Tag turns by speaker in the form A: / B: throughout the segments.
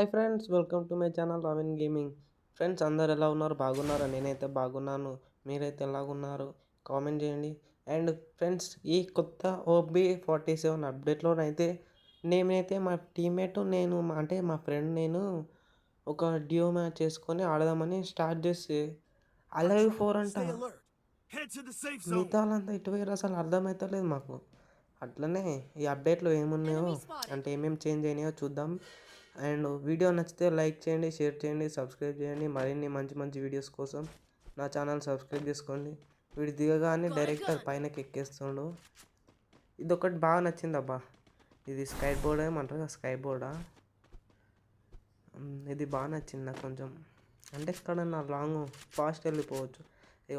A: hi friends welcome to my channel Ravin gaming friends అందరు ఎలా ఉన్నారు బాగున్నారా నేనైతే బాగున్నాను మీరైతే ఎలాగున్నారు కామెంట్ చేయండి అండ్ ఫ్రెండ్స్ ఈ కొత్త ఓబీ ఫార్టీ సెవెన్ అప్డేట్లోనైతే నేనైతే మా టీమ్మేట్ నేను అంటే మా ఫ్రెండ్ నేను ఒక డ్యూ మ్యాచ్ చేసుకొని ఆడదామని స్టార్ట్ చేసి అలాగే ఫోర్ అంట మిగతాలంతా అంతా ఇటువైపు అసలు అర్థమవుతలేదు మాకు అట్లనే ఈ అప్డేట్లో ఏమున్నాయో అంటే ఏమేమి చేంజ్ అయినాయో చూద్దాం అండ్ వీడియో నచ్చితే లైక్ చేయండి షేర్ చేయండి సబ్స్క్రైబ్ చేయండి మరిన్ని మంచి మంచి వీడియోస్ కోసం నా ఛానల్ సబ్స్క్రైబ్ చేసుకోండి వీడు దిగగానే డైరెక్టర్ పైనకి ఎక్కేస్తుండు ఇది ఒకటి బాగా నచ్చింది అబ్బా ఇది స్కై బోర్డ్ ఏమంటారు స్కై బోర్డా ఇది బాగా నచ్చింది నాకు కొంచెం అంటే ఇక్కడ నా లాంగ్ ఫాస్ట్ వెళ్ళిపోవచ్చు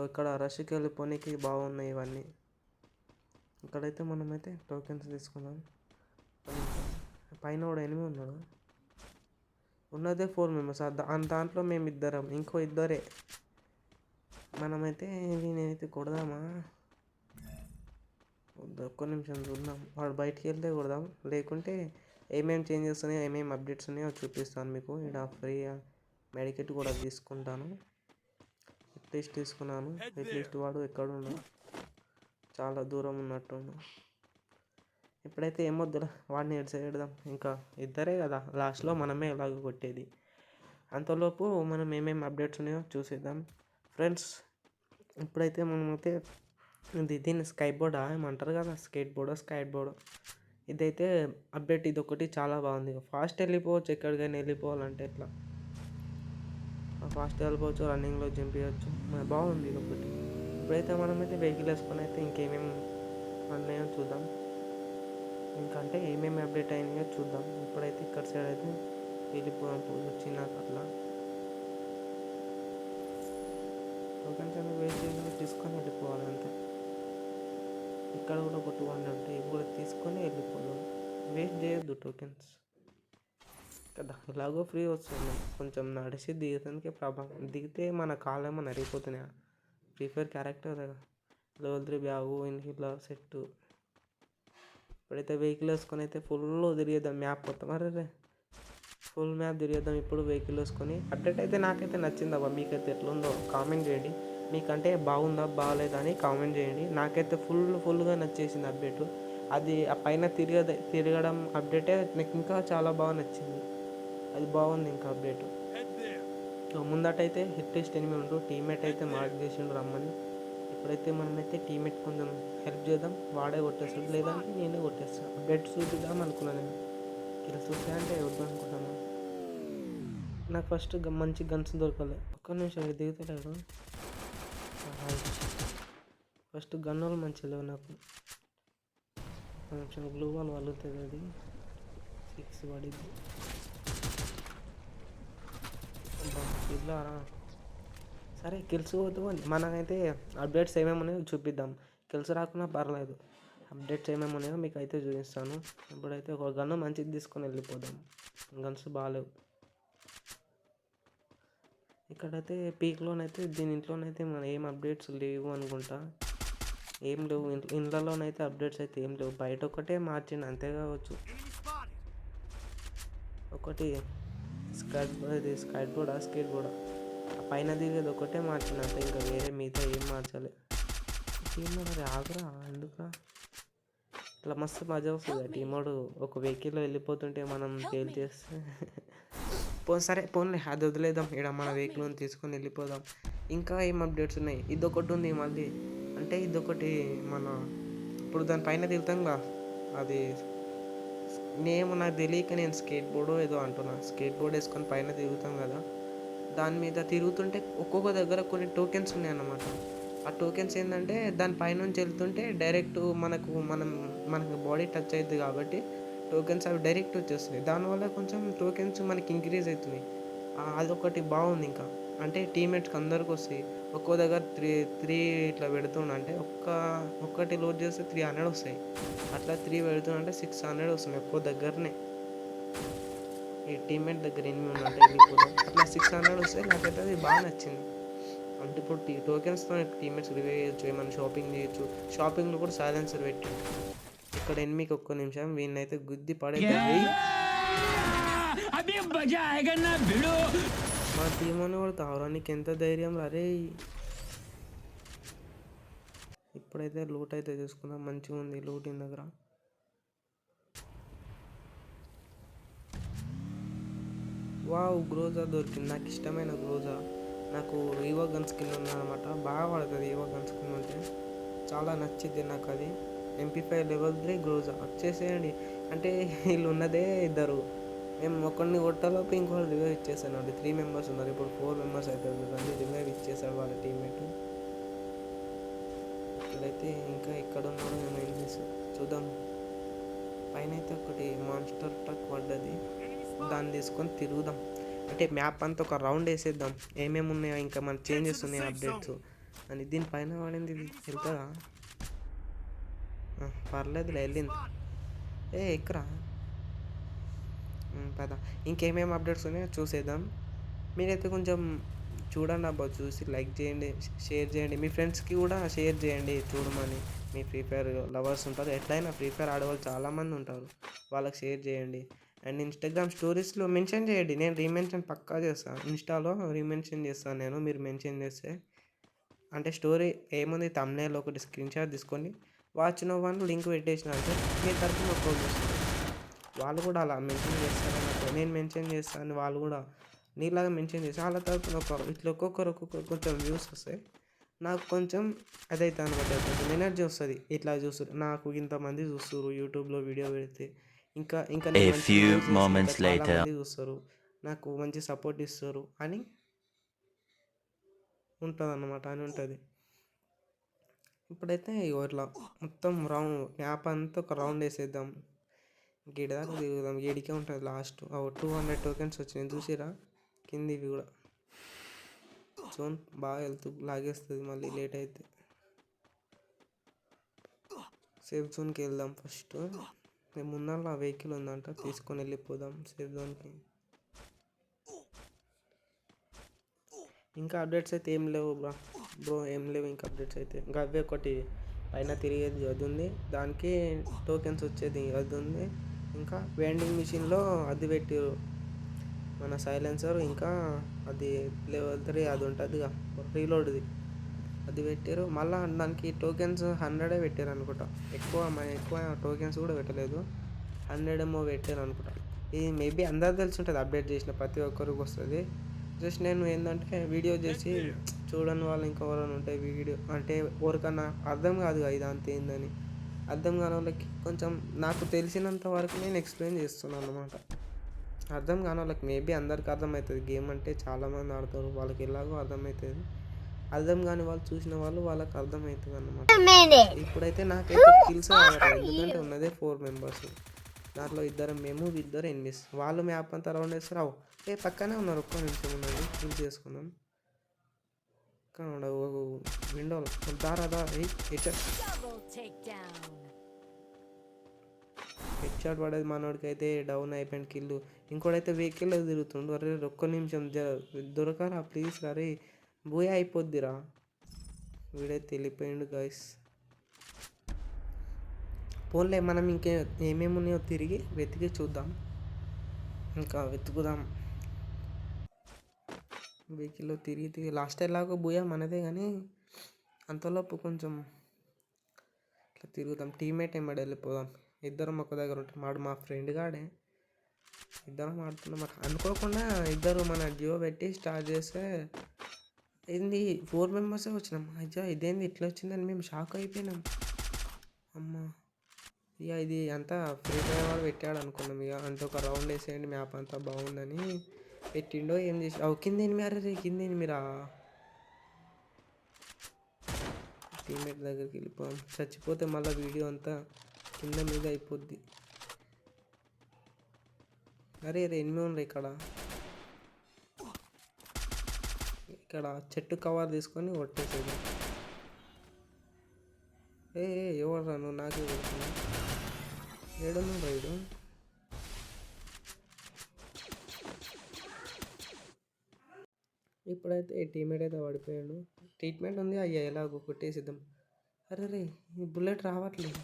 A: ఇక్కడ రష్కి వెళ్ళిపోనీకి బాగున్నాయి ఇవన్నీ ఇక్కడైతే మనమైతే టోకెన్స్ తీసుకున్నాం పైన కూడా ఎనిమిది ఉన్నాడు ఉన్నదే ఫోర్ మెంబర్స్ దాంట్లో మేము ఇద్దరం ఇంకో ఇద్దరే మనమైతే నేనైతే కొడదామా ఒక్క నిమిషం చూద్దాం వాడు బయటికి వెళ్తే కొడదాం లేకుంటే ఏమేమి చేంజెస్ ఉన్నాయో ఏమేమి అప్డేట్స్ ఉన్నాయో చూపిస్తాను మీకు ఇక్కడ ఫ్రీగా మెడికెట్ కూడా తీసుకుంటాను లిస్ట్ తీసుకున్నాను లిస్ట్ వాడు ఎక్కడున్నా చాలా దూరం ఉన్నట్టు ఇప్పుడైతే ఏమొద్దురా వాడిని ఏడ్చేయడం ఇంకా ఇద్దరే కదా లాస్ట్లో మనమే ఇలాగ కొట్టేది అంతలోపు మనం ఏమేమి అప్డేట్స్ ఉన్నాయో చూసేద్దాం ఫ్రెండ్స్ ఇప్పుడైతే మనమైతే ఇది దీన్ని స్కై బోర్డా ఏమంటారు కదా స్కేట్ బోర్డో స్కై బోర్డో ఇదైతే అప్డేట్ ఇది ఒకటి చాలా బాగుంది ఫాస్ట్ వెళ్ళిపోవచ్చు ఎక్కడికైనా వెళ్ళిపోవాలంటే ఎట్లా ఫాస్ట్ వెళ్ళిపోవచ్చు రన్నింగ్లో జంప్ చేయొచ్చు బాగుంది ఇది ఒకటి ఇప్పుడైతే మనమైతే వెహికల్ వేసుకొని అయితే ఇంకేమేమి ఉన్నాయో చూద్దాం ఇంకంటే ఏమేమి అప్డేట్ అయినాయో చూద్దాం ఇప్పుడైతే ఇక్కడ సైడ్ అయితే వెళ్ళిపోవడం పూజ వచ్చినాక అట్లా టోకెన్స్ వేస్ట్ చేయడానికి తీసుకొని వెళ్ళిపోవాలి అంతే ఇక్కడ కూడా ఒక టూ ఇవి కూడా తీసుకొని వెళ్ళిపోదాం వేస్ట్ చేయొద్దు టోకెన్స్ కదా ఇలాగో ఫ్రీ వస్తుంది కొంచెం నడిచి దిగటానికి ప్రాబ్లం దిగితే మన కాళ్ళు ఏమో నరిగిపోతున్నాయా ఫ్రీ ఫైర్ క్యారెక్టర్ కదా లెవెల్ త్రీ బ్యాగు ఇన్హిలా సెట్టు ఇప్పుడైతే వెహికల్ వేసుకొని అయితే ఫుల్ తిరిగేద్దాం మ్యాప్ మొత్తం అరే ఫుల్ మ్యాప్ తిరిగేద్దాం ఇప్పుడు వెహికల్ వేసుకొని అప్డేట్ అయితే నాకైతే నచ్చింది అబ్బా మీకైతే ఎట్లుందో కామెంట్ చేయండి మీకంటే బాగుందా బాగాలేదా అని కామెంట్ చేయండి నాకైతే ఫుల్ ఫుల్గా నచ్చేసింది అప్డేట్ అది ఆ పైన తిరిగ తిరగడం అప్డేటే నాకు ఇంకా చాలా బాగా నచ్చింది అది బాగుంది ఇంకా అప్డేట్ ముందటైతే హిట్ టెస్ట్ ఎనిమిది ఉండు టీమేట్ అయితే మార్క్ చేసిండు రమ్మని అప్పుడైతే మనమైతే టీం పెట్టుకుందాం హెల్ప్ చేద్దాం వాడే కొట్టేస్తాడు లేదంటే నేనే కొట్టేస్తాను అప్డేట్ చూపిద్దాం అనుకున్నాను నేను ఇలా చూసా అంటే వద్దు అనుకుంటాను నాకు ఫస్ట్ మంచి గన్స్ దొరకాలి ఒక్క నిమిషం దిగుతాడు ఫస్ట్ గన్ వాళ్ళు మంచి లేవు నాకు కొంచెం గ్లూ వాళ్ళు వలుగుతుంది అది సిక్స్ పడింది ఇలా సరే అని మనకైతే అప్డేట్స్ ఏమేమి ఉన్నాయో చూపిద్దాం గెలిచి రాకున్నా పర్లేదు అప్డేట్స్ ఏమేమి ఉన్నాయో మీకు అయితే చూపిస్తాను ఇప్పుడైతే ఒక గన్ను మంచిది తీసుకొని వెళ్ళిపోదాం గన్స్ బాగాలేవు ఇక్కడైతే పీక్లోనైతే దీని ఇంట్లోనైతే మన ఏం అప్డేట్స్ లేవు అనుకుంటా ఏం లేవు ఇండ్లలోనైతే అప్డేట్స్ అయితే ఏం లేవు బయట ఒకటే మార్చిండు అంతే కావచ్చు ఒకటి స్కైట్ బోర్డ్ స్కైట్ బోర్డా స్కేట్ బోర్డా పైన దిగేది ఒకటే మార్చిన అంతే ఇంకా వేరే మిగతా ఏం మార్చాలి టీం మరి ఆగురా ఎందుకు ఇట్లా మస్తు మజా వస్తుంది టీమోడు ఒక వెహికల్లో వెళ్ళిపోతుంటే మనం ఫెయిల్ చేస్తే పో సరే పోన్లే అది వదిలేదాం ఇక్కడ మన వెహికల్ తీసుకొని వెళ్ళిపోదాం ఇంకా ఏం అప్డేట్స్ ఉన్నాయి ఇదొకటి ఉంది మళ్ళీ అంటే ఇదొకటి మన ఇప్పుడు దానిపైన కదా అది నేమ్ నాకు తెలియక నేను స్కేట్ బోర్డు ఏదో అంటున్నా స్కేట్ బోర్డ్ వేసుకొని పైన దిగుతాం కదా దాని మీద తిరుగుతుంటే ఒక్కొక్క దగ్గర కొన్ని టోకెన్స్ ఉన్నాయన్నమాట ఆ టోకెన్స్ ఏంటంటే దాని పైనుంచి వెళ్తుంటే డైరెక్ట్ మనకు మనం మనకు బాడీ టచ్ అవుతుంది కాబట్టి టోకెన్స్ అవి డైరెక్ట్ వచ్చేస్తున్నాయి దానివల్ల కొంచెం టోకెన్స్ మనకి ఇంక్రీజ్ అవుతున్నాయి అదొకటి బాగుంది ఇంకా అంటే టీమేట్స్కి అందరికి వస్తాయి ఒక్కో దగ్గర త్రీ త్రీ ఇట్లా పెడుతుండంటే ఒక్క ఒక్కటి లోడ్ చేస్తే త్రీ హండ్రెడ్ వస్తాయి అట్లా త్రీ పెడుతుండంటే సిక్స్ హండ్రెడ్ వస్తున్నాయి ఒక్కో దగ్గరనే ఈ టీమ్మేట్ దగ్గర ఎనిమిది ఉంటాయి ఇవి కూడా అట్లా సిక్స్ హండ్రెడ్ వస్తే నాకైతే అది బాగా నచ్చింది అంటే ఇప్పుడు టీ టోకెన్స్తో టీమ్మేట్స్ రివ్యూ చేయొచ్చు ఏమైనా షాపింగ్ చేయొచ్చు షాపింగ్లో కూడా సైలెన్సర్ పెట్టి ఇక్కడ ఎనిమికి ఒక్క నిమిషం అయితే గుద్ది పడేది మా టీమ్ అని కూడా కావడానికి ఎంత ధైర్యం అరే ఇప్పుడైతే లూట్ అయితే చూసుకున్నాం మంచిగా ఉంది లూట్ ఇన్ దగ్గర వావ్ గ్రోజా దొరికింది నాకు ఇష్టమైన గ్రోజా నాకు ఈవో గన్ స్కిన్ ఉందన్నమాట బాగా పడుతుంది ఈవో గన్ స్కిన్ ఉంటే చాలా నచ్చింది నాకు అది MP five level three Groza వచ్చేసేయండి అంటే వీళ్ళు ఉన్నదే ఇద్దరు మేము ఒకరిని కొట్టలోపు ఇంకోటి రివైవ్ ఇచ్చేసాను అండి త్రీ మెంబర్స్ ఉన్నారు ఇప్పుడు ఫోర్ మెంబర్స్ అయితే చూడండి రివైవ్ ఇచ్చేసాడు వాళ్ళ టీమ్మేట్ ఇక్కడైతే ఇంకా ఎక్కడ ఉన్నాడో మేము ఏం చేసాం చూద్దాం పైన అయితే ఒకటి మాన్స్టర్ ట్రక్ పడ్డది దాన్ని తీసుకొని తిరుగుదాం అంటే మ్యాప్ అంతా ఒక రౌండ్ వేసేద్దాం ఏమేమి ఉన్నాయో ఇంకా మన చేంజెస్ ఉన్నాయి అప్డేట్స్ అని దీనిపైన వాడింది ఇది వెళ్తుందా పర్లేదులే వెళ్ళింది ఏ ఎక్కరా పద ఇంకేమేమి అప్డేట్స్ ఉన్నాయో చూసేద్దాం మీరైతే కొంచెం చూడండి అబ్బా చూసి లైక్ చేయండి షేర్ చేయండి మీ ఫ్రెండ్స్కి కూడా షేర్ చేయండి చూడమని మీ ఫ్రీ ఫైర్ లవర్స్ ఉంటారు ఎట్లయినా ఫ్రీ ఫైర్ ఆడవాళ్ళు చాలామంది ఉంటారు వాళ్ళకి షేర్ చేయండి అండ్ ఇన్స్టాగ్రామ్ స్టోరీస్లో మెన్షన్ చేయండి నేను రీమెన్షన్ పక్కా చేస్తాను ఇన్స్టాలో రీమెన్షన్ చేస్తాను నేను మీరు మెన్షన్ చేస్తే అంటే స్టోరీ ఏముంది తమ్నేలో ఒకటి స్క్రీన్ షాట్ తీసుకొని వాచ్ నో వన్ లింక్ పెట్టేసిన అంటే మీ తరఫున వాళ్ళు కూడా అలా మెన్షన్ చేస్తారు నేను మెన్షన్ చేస్తాను వాళ్ళు కూడా నీలాగా మెన్షన్ చేసి వాళ్ళ తరఫున ఒక ఇట్లా ఒక్కొక్కరు ఒక్కొక్కరు కొంచెం వ్యూస్ వస్తాయి నాకు కొంచెం అదైతే అనమాట కొంచెం ఎనర్జీ వస్తుంది ఇట్లా చూస్తారు నాకు ఇంతమంది చూస్తారు యూట్యూబ్లో వీడియో పెడితే ఇంకా ఇంకా చూస్తారు నాకు మంచి సపోర్ట్ ఇస్తారు అని ఉంటుంది అన్నమాట అని ఉంటుంది ఇప్పుడైతే ఇట్లా మొత్తం రౌండ్ యాప్ అంతా ఒక రౌండ్ వేసేద్దాం గేడి దాకా తిరుగుదాం గేడికే ఉంటుంది లాస్ట్ టూ హండ్రెడ్ టోకెన్స్ వచ్చినాయి చూసిరా కింది ఇవి కూడా జోన్ బాగా వెళ్తూ లాగేస్తుంది మళ్ళీ లేట్ అయితే సేఫ్ జోన్కి వెళ్దాం ఫస్ట్ నేను ముందర వెహికల్ ఉందంట తీసుకొని వెళ్ళిపోదాం సేఫ్ జోన్కి ఇంకా అప్డేట్స్ అయితే ఏం లేవు బ్రా బ్రో ఏం లేవు ఇంకా అప్డేట్స్ అయితే ఇంకా అవే ఒకటి పైన తిరిగేది అది ఉంది దానికి టోకెన్స్ వచ్చేది అది ఉంది ఇంకా వెండింగ్ మిషన్లో అది పెట్టారు మన సైలెన్సర్ ఇంకా అది లెవెల్ త్రీ అది ఉంటుందిగా రీలోడ్ది అది పెట్టారు మళ్ళీ దానికి టోకెన్స్ హండ్రెడే పెట్టారు అనుకుంటా ఎక్కువ ఎక్కువ టోకెన్స్ కూడా పెట్టలేదు హండ్రెడ్ ఏమో పెట్టారు అనుకుంటా ఇది మేబీ అందరు తెలిసి ఉంటుంది అప్డేట్ చేసిన ప్రతి ఒక్కరికి వస్తుంది జస్ట్ నేను ఏంటంటే వీడియో చేసి చూడని వాళ్ళు ఇంకెవరైనా ఉంటే వీడియో అంటే ఎవరికన్నా అర్థం కాదు ఇది అంత ఏందని అర్థం కాని వాళ్ళకి కొంచెం నాకు తెలిసినంత వరకు నేను ఎక్స్ప్లెయిన్ చేస్తున్నాను అనమాట అర్థం కాని వాళ్ళకి మేబీ అందరికీ అర్థమవుతుంది గేమ్ అంటే చాలామంది ఆడతారు వాళ్ళకి ఎలాగో అర్థమవుతుంది అర్థం కాని వాళ్ళు చూసిన వాళ్ళు వాళ్ళకి అర్థమవుతుంది అనమాట ఇప్పుడైతే నాకైతే కిల్స్ ఎందుకంటే ఉన్నదే ఫోర్ మెంబర్స్ దాంట్లో ఇద్దరు మేము ఇద్దరు ఎన్మిస్ వాళ్ళు మ్యాప్ అంతా రౌండ్ వేస్తారు అవు ఏ పక్కనే ఉన్నారు ఒక్క నిమిషం ఉన్నది ఫిల్ చేసుకున్నాం విండోలో దారా దారా హెడ్ షాట్ పడేది మనోడికి అయితే డౌన్ అయిపోయింది కిల్లు ఇంకోటైతే వెహికల్ తిరుగుతుండు అరే ఒక్క నిమిషం దొరకరా ప్లీజ్ అరే బూయ అయిపోద్దిరా వీడే తెలిపోయిండు గాయస్ పోన్లే మనం ఇంకే ఏమేమి ఉన్నాయో తిరిగి వెతికి చూద్దాం ఇంకా వెతుకుదాం వెహికల్లో తిరిగి తిరిగి లాస్ట్ ఎలాగో బోయ మనదే కానీ అంతలోపు కొంచెం ఇట్లా తిరుగుదాం టీమేట్ ఏమాడు వెళ్ళిపోదాం ఇద్దరం ఒక దగ్గర ఉంటాం మాడు మా ఫ్రెండ్ గాడే ఇద్దరం ఆడుతున్నాం అనుకోకుండా ఇద్దరు మన జియో పెట్టి స్టార్ట్ చేస్తే ఏంది ఫోర్ మెంబర్సే వచ్చినాం అయ్యా ఇదేంది ఇట్లా వచ్చిందని మేము షాక్ అయిపోయినాం అమ్మ ఇక ఇది అంతా ఫ్రీ ఫైర్ వాడు పెట్టాడు అనుకున్నాం ఇక అంటే ఒక రౌండ్ వేసేయండి మ్యాప్ అంతా బాగుందని పెట్టిండో ఏం చేసి అవు కింద ఎనిమిది అరే కింద ఎనిమిరా టీమేట్ దగ్గరికి వెళ్ళిపోయాం చచ్చిపోతే మళ్ళీ వీడియో అంతా కింద మీద అయిపోద్ది అరే అరే ఎనిమిది ఉన్నాయి ఇక్కడ ఇక్కడ చెట్టు కవర్ తీసుకొని కొట్టేసేది ఏ ఎవరు నువ్వు నాకే కొడుతున్నావు ఏడు రైడు ఇప్పుడైతే టీమేట్ అయితే పడిపోయాడు ట్రీట్మెంట్ ఉంది అయ్యా ఎలాగో కొట్టేసిద్దాం అరే రే బుల్లెట్ రావట్లేదు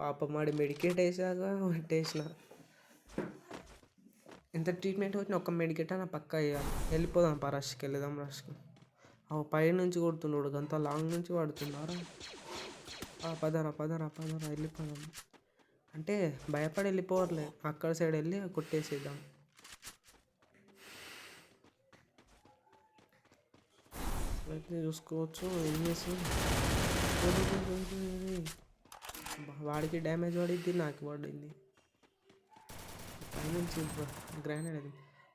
A: పాప మాడి మెడికేట్ వేసాక పెట్టేసిన ఎంత ట్రీట్మెంట్ వచ్చినా ఒక్క మెడికెట్ నా పక్క వేయాలి వెళ్ళిపోదాం పా రష్కి వెళ్దాం రష్కి ఆ పై నుంచి కొడుతున్నాడు అంత లాంగ్ నుంచి పడుతున్నారా పదరా పదరా పదరా వెళ్ళిపోదాం అంటే భయపడి వెళ్ళిపోవట్లే అక్కడ సైడ్ వెళ్ళి కొట్టేసేద్దాం అయితే చూసుకోవచ్చు ఏం చేసి వాడికి డ్యామేజ్ పడింది నాకు పడింది పైనుంచి గ్రానైడ్ అది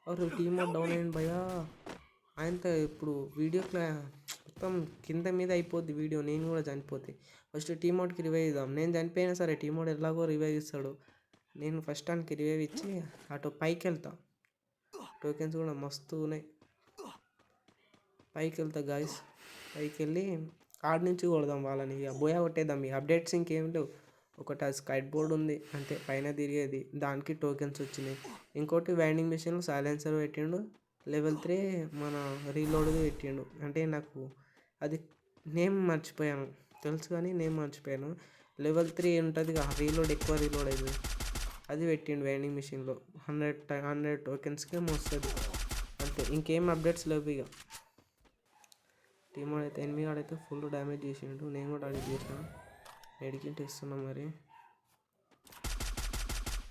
A: అవరు టీమ్ డౌన్ అయ్యింది భయ ఆయనతో ఇప్పుడు వీడియో క్లా మొత్తం కింద మీద అయిపోద్ది వీడియో నేను కూడా చనిపోతే ఫస్ట్ టీమ్ అవుట్కి రివైవ్ ఇద్దాం నేను చనిపోయినా సరే టీమ్ అవుట్ ఎలాగో రివైవ్ ఇస్తాడు నేను ఫస్ట్ టైంకి రివైవ్ ఇచ్చి అటు పైకి వెళ్తా టోకెన్స్ కూడా మస్తు ఉన్నాయి పైకి వెళ్తా గాయస్ పైకి వెళ్ళి ఆడి నుంచి కొడదాం వాళ్ళని ఇక బోయా కొట్టేద్దాం ఈ అప్డేట్స్ ఇంకేం లేవు ఒకటి ఆ స్కైట్ బోర్డ్ ఉంది అంటే పైన తిరిగేది దానికి టోకెన్స్ వచ్చినాయి ఇంకోటి వెండింగ్ మిషన్లో సైలెన్సర్ పెట్టిండు లెవెల్ త్రీ మన రీలోడ్ పెట్టిండు అంటే నాకు అది నేమ్ మర్చిపోయాను తెలుసు కానీ నేమ్ మర్చిపోయాను లెవెల్ త్రీ ఉంటుంది రీలోడ్ ఎక్కువ రీలోడ్ అయింది అది పెట్టిండు వెండింగ్ మిషన్లో హండ్రెడ్ హండ్రెడ్ టోకెన్స్కి వస్తుంది అంతే ఇంకేం అప్డేట్స్ లేవు ఇక టీమ్ అయితే ఎనిమిది అయితే ఫుల్ డ్యామేజ్ చేసిండు నేను కూడా అడిగి చేసినా ఎడికింట్ ఇస్తున్నాం మరి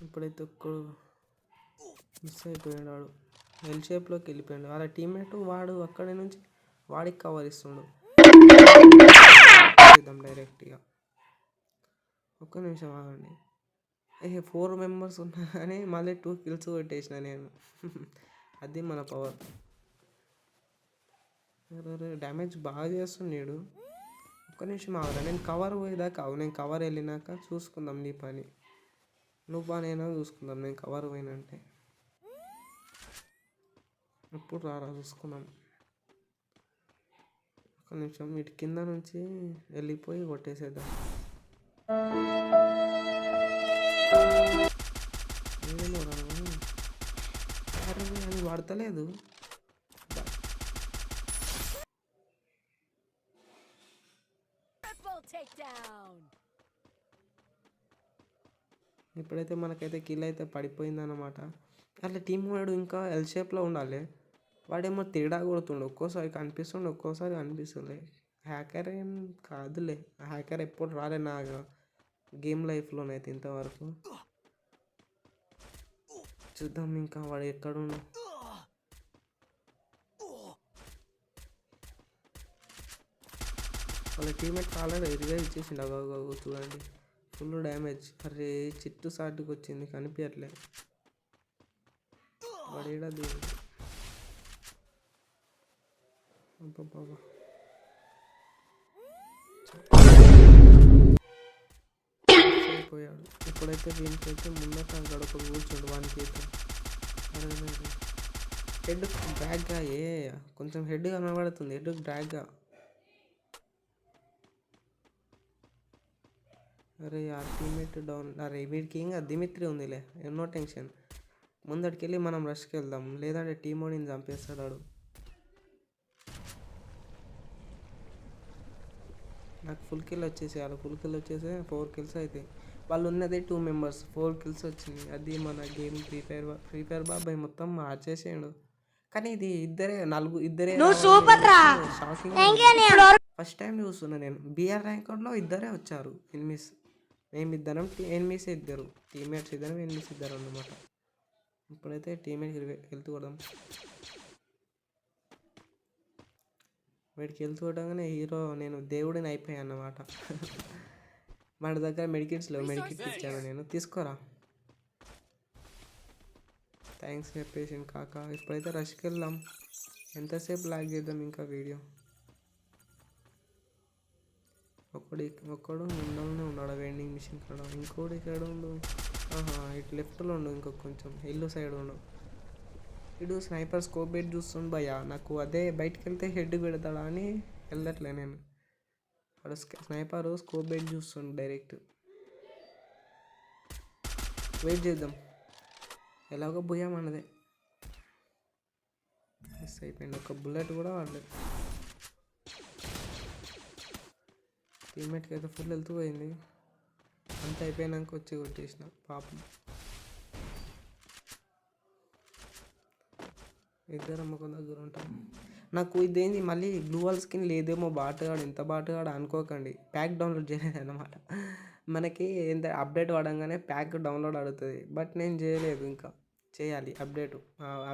A: ఇప్పుడైతే ఒక్కడు మిస్ అయిపోయాడు వాడు ఎల్ షేప్లోకి వెళ్ళిపోయాడు వాళ్ళ టీమ్మేట్ వాడు అక్కడి నుంచి వాడికి కవర్ ఇస్తుండు డైరెక్ట్గా ఒక్క నిమిషం ఆగండి ఏ ఫోర్ మెంబర్స్ ఉన్నా కానీ మళ్ళీ టూ కిల్స్ కొట్టేసిన నేను అది మన పవర్ డ్యామేజ్ బాగా చేస్తున్నాడు ఒక్క నిమిషం ఆగరా నేను కవర్ పోయేదాకా అవు నేను కవర్ వెళ్ళినాక చూసుకుందాం నీ పని నువ్వు అయినా చూసుకుందాం నేను కవర్ పోయినంటే ఇప్పుడు రారా చూసుకుందాం ఒక నిమిషం వీటి కింద నుంచి వెళ్ళిపోయి కొట్టేసేద్దాం అది వాడతలేదు ఇప్పుడైతే మనకైతే కిల్ అయితే పడిపోయిందన్నమాట అట్లా టీమ్ వాడు ఇంకా ఎల్ షేప్లో ఉండాలి వాడేమో తేడా కొడుతుండు ఒక్కోసారి కనిపిస్తుండే ఒక్కోసారి అనిపిస్తుంది హ్యాకర్ ఏం కాదులే హ్యాకర్ ఎప్పుడు రాలే నా గేమ్ లైఫ్లోనైతే ఇంతవరకు చూద్దాం ఇంకా వాడు ఎక్కడున్నా వాళ్ళ టీమేట్ ఆల్రెడీ ఇదిగా ఇచ్చేసిండు అగో చూడండి ఫుల్ డ్యామేజ్ అరే చిట్టు సాటుకు వచ్చింది కనిపించట్లే పడేడా దీని పోయాడు ఇప్పుడైతే దీనికి అయితే ముందట గడప కూర్చోడు వానికి అయితే హెడ్ బ్యాగ్గా ఏ కొంచెం హెడ్ కనబడుతుంది హెడ్ బ్యాగ్గా అరే ఆ టీమ్మేట్ డౌన్ అరే వీడికి ఇంకా దిమిత్రి ఉందిలే ఎన్నో టెన్షన్ ముందడికి వెళ్ళి మనం రష్కి వెళ్దాం లేదంటే టీమ్ ఓడిని చంపేస్తాడు వాడు నాకు ఫుల్ కిల్ వచ్చేసి వాళ్ళు ఫుల్ కిల్ వచ్చేసి ఫోర్ కిల్స్ అవుతాయి వాళ్ళు ఉన్నది టూ మెంబర్స్ ఫోర్ కిల్స్ వచ్చింది అది మన game free fire free fire బాబాయ్ మొత్తం మార్చేసేయండు కానీ ఇది ఇద్దరే నలుగు ఇద్దరే సూపర్ ఫస్ట్ టైం చూస్తున్నా నేను బిఆర్ ర్యాంకర్లో ఇద్దరే వచ్చారు ఎనిమిస్ మేమిద్దరం ఎనిమిస్ ఇద్దరు టీమ్మేట్స్ ఇద్దరం ఎనిమిస్ ఇద్దరు అన్నమాట ఇప్పుడైతే టీమ్మేట్స్ వెళ్తూ కొడదాం వీడికి వెళ్తూ కొట్టగానే హీరో నేను దేవుడిని అయిపోయాను అన్నమాట మన దగ్గర మెడికిట్స్ లేవు మెడికిట్స్ ఇచ్చాను నేను తీసుకోరా థ్యాంక్స్ చెప్పేసి కాక ఇప్పుడైతే రష్కి వెళ్దాం ఎంతసేపు లాగ్ చేద్దాం ఇంకా వీడియో ఒకడు ఒకడు ఉండాలనే ఉన్నాడు వెండింగ్ మిషన్ కాడ ఇంకోటి సైడ్ ఉండు ఆహా ఇటు లెఫ్ట్లో ఉండు ఇంకొక కొంచెం ఇల్లు సైడ్ ఉండు ఇటు స్నైపర్ స్కోప్ పెట్టి చూస్తుండు భయ్యా నాకు అదే బయటకు వెళ్తే హెడ్ పెడతాడా అని వెళ్ళట్లే నేను అక్కడ స్నైపర్ స్కోప్ పెట్టి చూస్తుండు డైరెక్ట్ వెయిట్ చేద్దాం ఎలాగో పోయామన్నదే మిస్ అయిపోయింది ఒక బుల్లెట్ కూడా వాడలేదు టీమ్మేట్కి అయితే ఫుల్ వెళ్తూ పోయింది అంత అయిపోయినాక వచ్చి కొట్టేసిన పాపం ఇద్దరం ఒక దగ్గర ఉంటాం నాకు ఇదేంది మళ్ళీ గ్లూవల్ స్కిన్ లేదేమో బాటగాడు ఇంత బాటగాడు అనుకోకండి ప్యాక్ డౌన్లోడ్ చేయలేదు అనమాట మనకి ఎంత అప్డేట్ పడంగానే ప్యాక్ డౌన్లోడ్ అడుగుతుంది బట్ నేను చేయలేదు ఇంకా చేయాలి అప్డేట్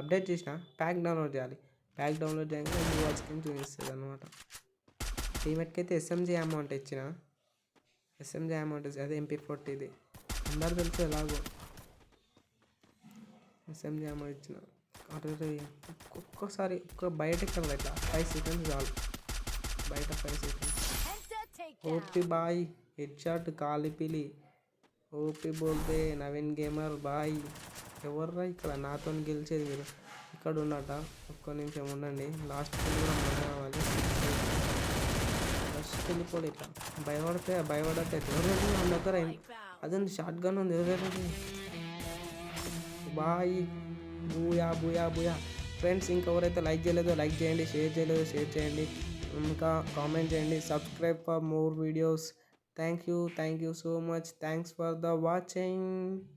A: అప్డేట్ చేసిన ప్యాక్ డౌన్లోడ్ చేయాలి ప్యాక్ డౌన్లోడ్ చేయగానే గ్లూవల్ స్కిన్ చూపిస్తుంది అనమాట టీమెట్కి అయితే ఎస్ఎంజీ అమౌంట్ ఇచ్చిన ఎస్ఎంజీ అమౌంట్ అదే ఎంపీ ఫోర్టీది అందరు తెలుసు ఎలాగో ఎస్ఎంజీ అమౌంట్ ఇచ్చిన ఒక్కొక్కసారి ఒక్క బయటకి ఫైవ్ సెకండ్స్ చాలు బయట five seconds OP boy head shot కాలిపిలి ఓపి బోల్తే నవీన్ గేమర్ బాయ్ ఎవర్రా ఇక్కడ నాతో గెలిచేది మీరు ఇక్కడ ఉన్నట ఒక్క నిమిషం ఉండండి లాస్ట్ కూడా वेलिपड़ा भयपड़ते भयपड़ते अद्धन शार्ट बाई बूया बूया बूया फ्रेंड्स इंकवर लाइक चेयर लाइक चेक शेयर चेयर शेयर चेयर इंका comment subscribe for more videos thank you thank you so much thanks for the watching